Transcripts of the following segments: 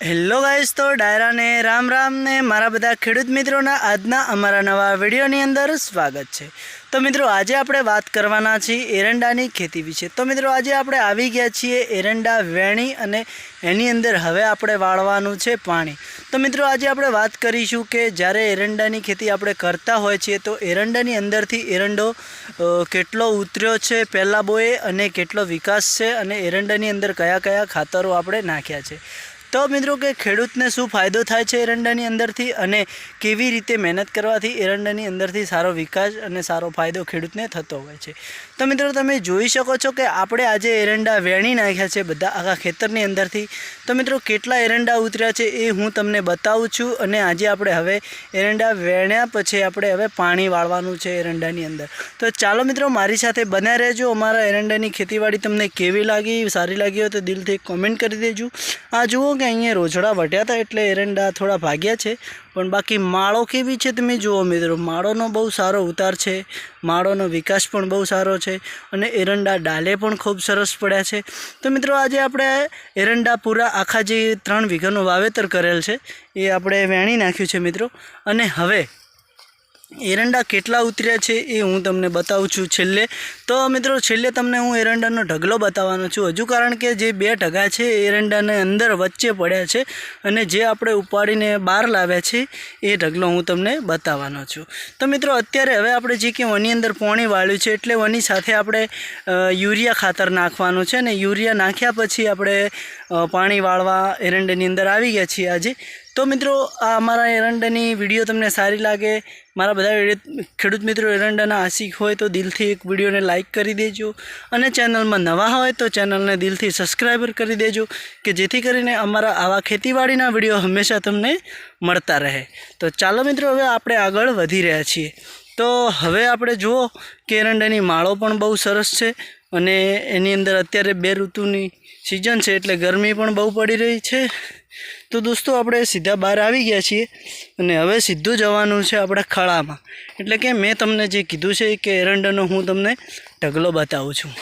Hello guys તો ડાયરાને રામ રામ ને મારા બધા ખેડૂત મિત્રોના આજના અમારા નવા વિડીયોની અંદર સ્વાગત છે. તો મિત્રો, આજે આપણે વાત કરવાના છીએ એરંડાની ખેતી વિશે. તો મિત્રો, આજે આપણે આવી ગયા છીએ એરંડા, વેણી અને એની અંદર હવે આપણે વાળવાનું છે પાણી. તો મિત્રો, આજે આપણે વાત કરીશું કે જ્યારે એરંડાની ખેતી આપણે કરતા હોય છીએ, તો એરંડાની અંદરથી એરંડો કેટલો ઉતર્યો છે પહેલાં બોએ અને કેટલો વિકાસ છે અને એરંડાની અંદર કયા કયા ખાતરો આપણે નાખ્યા છે. તો મિત્રો કે ખેડૂતને શું ફાયદો થાય છે એરંડાની અંદરથી અને કેવી રીતે મહેનત કરવાથી એરંડાની અંદરથી સારો વિકાસ અને સારો ફાયદો ખેડૂતને થતો હોય છે? તો મિત્રો તમે જોઈ શકો છો કે આપણે આજે એરંડા વેણી નાખ્યા છે બધા આખા ખેતરની અંદરથી. તો મિત્રો કેટલા એરંડા ઉતર્યા છે એ હું તમને બતાવું છું અને આજે આપણે હવે એરંડા વેણ્યા પછી આપણે હવે પાણી વાળવાનું છે એરંડાની અંદર. તો ચાલો મિત્રો મારી સાથે બન્યા રહેજો. અમારા એરંડાની ખેતીવાડી તમને કેવી લાગી, સારી લાગી હોય તો દિલથી કોમેન્ટ કરી દેજો. આ જુઓ કે અહીંયા રોજડા વટ્યા હતા એટલે એરંડા થોડા ભાગ્યા છે, પણ બાકી માળો કેવી છે તમે જુઓ મિત્રો? માળોનો બહુ સારો ઉતાર છે, માળોનો વિકાસ પણ બહુ સારો છે અને એરંડા ડાલે પણ ખૂબ સરસ પડ્યા છે. તો મિત્રો, આજે આપણે એરંડા પૂરા આખા જે ત્રણ વીઘાનું વાવેતર કરેલ છે, એ આપણે વેણી નાખ્યું છે મિત્રો. અને હવે એરંડા કેટલા ઉતર્યા છે એ હું તમને બતાવું છું છેલ્લે. તો મિત્રો, છેલ્લે તમને હું એરંડાનો ઢગલો બતાવવાનો છું. હજુ કારણ કે જે બે ઢગા છે એરંડાને અંદર વચ્ચે પડ્યા છે અને જે આપણે ઉપાડીને બહાર લાવ્યા છે એ ઢગલો હું તમને બતાવવાનો છું. તો મિત્રો, અત્યારે હવે આપણે જે કે વની અંદર પોણી વાળ્યું છે એટલે વની સાથે આપણે યુરિયા ખાતર નાખવાનું છે ને યુરિયા નાખ્યા પછી આપણે પાણી વાળવા એરંડાની અંદર આવી ગયા છીએ આજે. તો મિત્રો, આ અમારા એરંડાની વીડિયો તમને સારી લાગે, મારા બધા ખેડૂત મિત્રો એરંડાના આશિક હોય તો દિલથી એક વિડીયોને લાઇક કરી દેજો અને ચેનલમાં નવા હોય તો ચેનલને દિલથી સબસ્ક્રાઈબર કરી દેજો કે જેથી કરીને અમારા આવા ખેતીવાડીના વીડિયો હંમેશા તમને મળતા રહે. તો ચાલો મિત્રો, હવે આપણે આગળ વધી રહ્યા છીએ. તો હવે આપણે જુઓ કે એરંડાની માળો પણ બહુ સરસ છે અને એની અંદર અત્યારે બે ઋતુની સિઝન છે એટલે ગરમી પણ બહુ પડી રહી છે. તો દોસ્તો, આપણે સીધા બહાર આવી ગયા છીએ અને હવે સીધું જવાનું છે આપણા ખળામાં. એટલે કે મેં તમને જે કીધું છે કે એરંડાનો હું તમને ઢગલો બતાવું છું.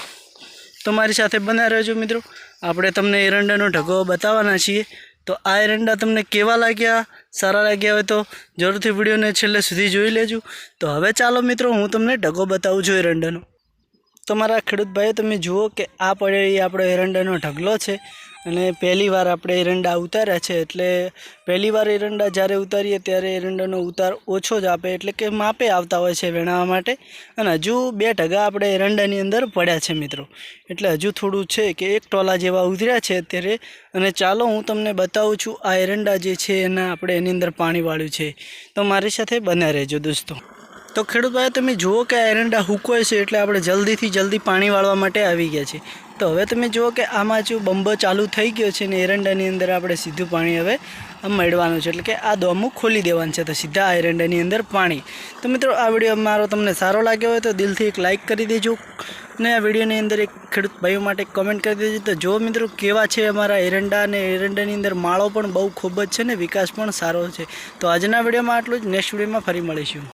તો મારી સાથે બના રહેજો મિત્રો. આપણે તમને એરંડાનો ઢગલો બતાવવાના છીએ. તો આ એરંડા તમને કેવા લાગ્યા? સારા લાગ્યા હોય તો જરૂરથી વિડીયોને છેલ્લે સુધી જોઈ લેજો. તો હવે ચાલો મિત્રો, હું તમને ડગો બતાવું છું એરંડાનો. તમારા ખેડૂત ભાઈઓ તમે જુઓ કે આ પડે એ આપણો એરંડાનો ઢગલો છે અને પહેલી વાર આપણે એરંડા ઉતાર્યા છે એટલે પહેલી વાર એરંડા જ્યારે ઉતારીએ ત્યારે એરંડાનો ઉતાર ઓછો જ આપે એટલે કે માપે આવતા હોય છે વેણાવા માટે. અને હજુ બે ઢગા આપણે એરંડાની અંદર પડ્યા છે મિત્રો. એટલે હજુ થોડું છે કે એક ટોલા જેવા ઉતર્યા છે અત્યારે. અને ચાલો હું તમને બતાવું છું આ એરંડા જે છે એના આપણે એની અંદર પાણી વાળ્યું છે. તો મારી સાથે બન્યા રહેજો દોસ્તો. તો ખેડૂત ભાઈ, તમે જુઓ કે આ એરંડા હુકોય છે એટલે આપણે જલ્દીથી જલ્દી પાણી વાળવા માટે આવી ગયા છે તો હવે તમે જુઓ કે આમાં જો બંબો ચાલુ થઈ ગયો છે ને એરંડાની અંદર આપણે સીધું પાણી હવે મળવાનું છે. એટલે કે આ દોમું ખોલી દેવાનું છે તો સીધા એરંડાની અંદર પાણી. તો મિત્રો, આ વીડિયો મારો તમને સારો લાગ્યો હોય તો દિલથી એક લાઇક કરી દેજો ને આ વિડીયોની અંદર એક ખેડૂત ભાઈઓ માટે કમેન્ટ કરી દેજો. તો જો મિત્રો, કેવા છે અમારા એરંડા અને એરંડાની અંદર માળો પણ બહુ ખૂબ જ છે ને વિકાસ પણ સારો છે. તો આજના વિડીયોમાં આટલું જ. નેક્સ્ટ વિડીયોમાં ફરી મળીશું.